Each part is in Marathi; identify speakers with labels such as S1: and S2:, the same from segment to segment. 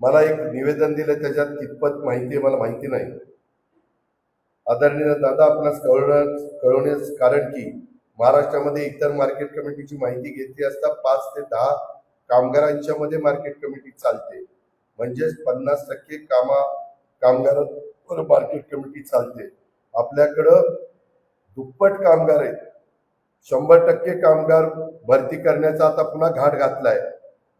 S1: मला एक निवेदन दिलं त्याच्यात कितपत माहिती आहे मला माहिती नाही. आदरणीय दादा आपणास कळवण्यास कळवण्यास कारण की महाराष्ट्रामध्ये इतर मार्केट कमिटीची माहिती घेतली असता पाच ते दहा कामगारांच्या मध्ये मार्केट कमिटी चालते. म्हणजेच पन्नास टक्के कामा कामगारांवर मार्केट कमिटी चालते. आपल्याकडं दुप्पट कामगार आहेत. शंभर टक्के कामगार भरती करण्याचा आता पुन्हा घाट घातलाय.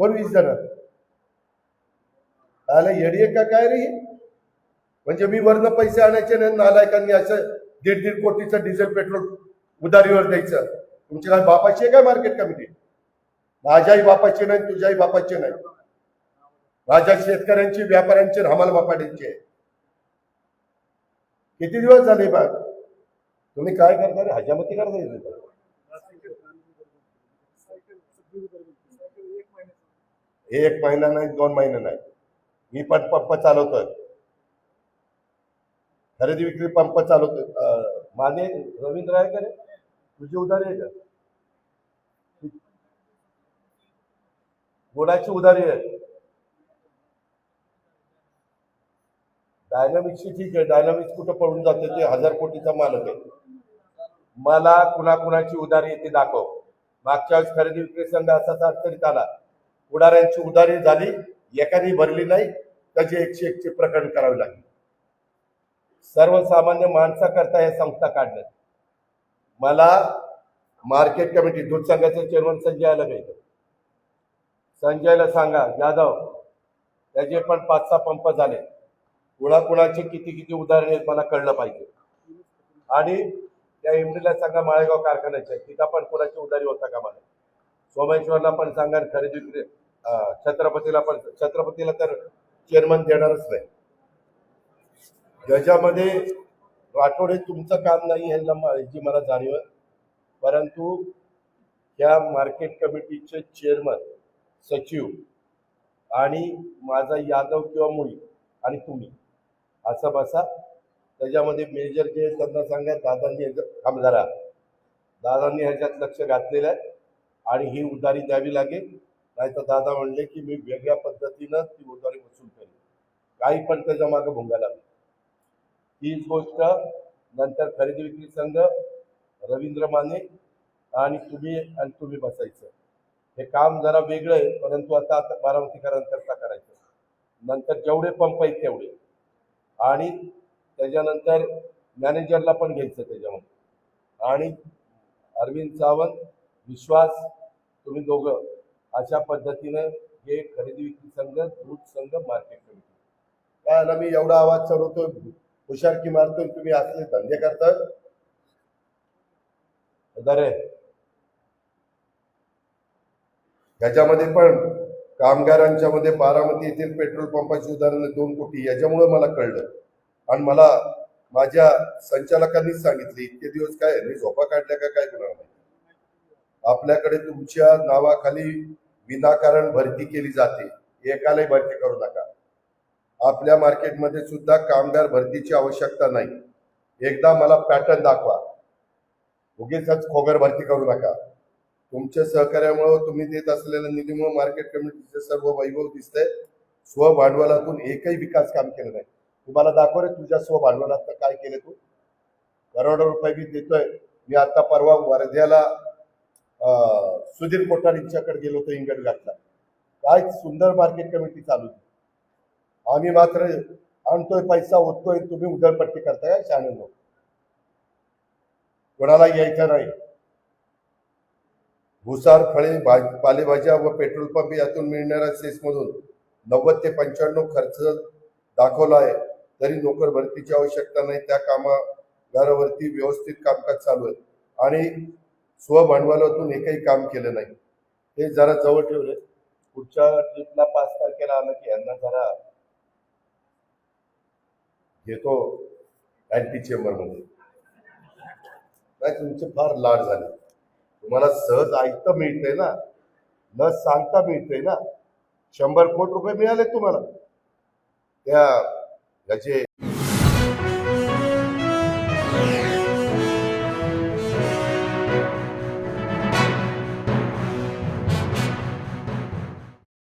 S1: कोण वीस जण आला येडी का काय रे? म्हणजे मी वरनं पैसे आणायचे नाही नालायकांनी असं दीड दीड कोटीचं डिझेल पेट्रोल उधारीवर द्यायचं. तुमची काय बापाची आहे काय मार्केट कमिटी माझ्याही बापाची नाही तुझ्याही बापाची नाही. माझ्या शेतकऱ्यांची व्यापाऱ्यांची हमाल बापाड्यांची आहे. किती दिवस झाले बा तुम्ही काय करता रे? हजामती करता हे एक महिना नाही दोन महिने नाही. मी पण पंप चालवतोय. खरेदी विक्री पंप चालवतोय. माने रवींद्र आहे का रे? तुझी उधारी आहे का? कोणाची उधारी आहे. डायनामिक्सची ठीक आहे. डायनामिक्स कुठं पडून जाते ते हजार कोटीचा मालक आहे. मला कुणा कुणाची उधारी येते दाखव. मागच्या वेळेस खरेदी विक्री संघ असाच अडचणीत आला. उडाऱ्यांची उधारी झाली एकाने भरली नाही त्याची एकशे एकशे प्रकरण करावे लागले. सर्वसामान्य माणसाकरता हे संस्था काढण्यात मला मार्केट कमिटी दूध संघाचे चेअरमन संजयला आलं संजयला सांगा जाधव त्याचे पण पाच सहा पंप झाले. कुणाकुणाचे किती किती उदाहरणे आहेत मला कळलं पाहिजे. आणि त्या इमडीला सांगा माळेगाव कारखान्याच्या तिथं पण कुणाची उधारी होता का मला सोमेश्वरला पण सांगा आणि खरेदी विक्री छत्रपतीला पण छत्रपतीला तर चेअरमन देणारच नाही. ज्याच्यामध्ये राठोडे तुमचं काम नाही ह्याला ह्याची मला जाणीव आहे. परंतु या मार्केट कमिटीचे चेअरमन सचिव आणि माझा यादव किंवा मुळी आणि तुम्ही असं बसा. त्याच्यामध्ये मेजर जे त्यांना सांगा दादांनी ह्याच्यात दादांनी ह्याच्यात लक्ष घातलेलं आहे आणि ही उधारी द्यावी लागेल. नाही तर दादा म्हणले की मी वेगळ्या पद्धतीनं ती उधारी वसूल केली. काही पण त्याच्या मागं भोंगायला लागली. हीच गोष्ट नंतर खरेदी विक्री संघ रवींद्र माने आणि तुम्ही आणि तुम्ही बसायचं. हे काम जरा वेगळं आहे परंतु आता आता बारामतीकरांकरता करायचं. नंतर जेवढे पंप आहेत तेवढे. आणि त्याच्यानंतर मॅनेजरला पण घ्यायचं त्याच्यामध्ये. आणि अरविंद सावंत विश्वास तुम्ही दोघं अशा पद्धतीनं हे खरेदी विक्री संघ दूध संघ मार्केट कमिटी काय आला मी एवढा आवाज चढवतोय हुशारकी मारतोय तुम्ही असले धंदे करता? दरे ह्याच्यामध्ये पण कामगारांच्या मध्ये बारामती येथील पेट्रोल पंपाची उदाहरण दोन कोटी याच्यामुळं मला कळलं. आणि मला माझ्या संचालकांनीच सांगितले इतके दिवस काय मी झोपा काढल्या का काय कुणाला आपल्याकडे तुमच्या नावाखाली विनाकारण भरती केली जाते. एकालाही भरती करू नका. आपल्या मार्केटमध्ये सुद्धा कामगार भरतीची आवश्यकता नाही. एकदा मला पॅटर्न दाखवा. उगीच खोगर भरती करू नका. तुमच्या सहकार्यामुळे तुम्ही देत असलेल्या निधीमुळे मार्केट कमिटीचे सर्व वैभव दिसतंय. स्वभांडवलातून एकही विकास काम केलं नाही. तुम्हाला दाखव रे तुझ्या स्वभांडवलात काय केलं तू? करोडो रुपये मी देतोय. मी आता परवा वर्ध्याला सुधीर कोठारींच्याकडे गेलो होतो इंगड घातला काय सुंदर मार्केट कमिटी चालू आम्ही मात्र आणतोय पैसा होतोय तुम्ही उधळपट्टी करताय काय शहाणे लोक कोणाला यायचं नाही. भुसार फळे भाज पालेभाज्या व पेट्रोल पंप यातून मिळणाऱ्या सेसमधून नव्वद ते पंच्याण्णव खर्च दाखवला आहे. तरी नोकर भरतीची आवश्यकता नाही. त्या कामागारावरती व्यवस्थित कामकाज चालू आहे. आणि स्वभांडवलातून एकही काम केलं नाही. हे जरा जवळ ठेवले पुढच्या ट्रिपला पाच तारखेला आलं की यांना जरा घेतो अँटी चेंबरमध्ये नाही तुमचे फार लाड झाले. तुम्हाला सहज ऐकतं मिळतंय ना? न सांगता मिळतंय ना? शंभर कोटी रुपये मिळाले तुम्हाला. त्या याचे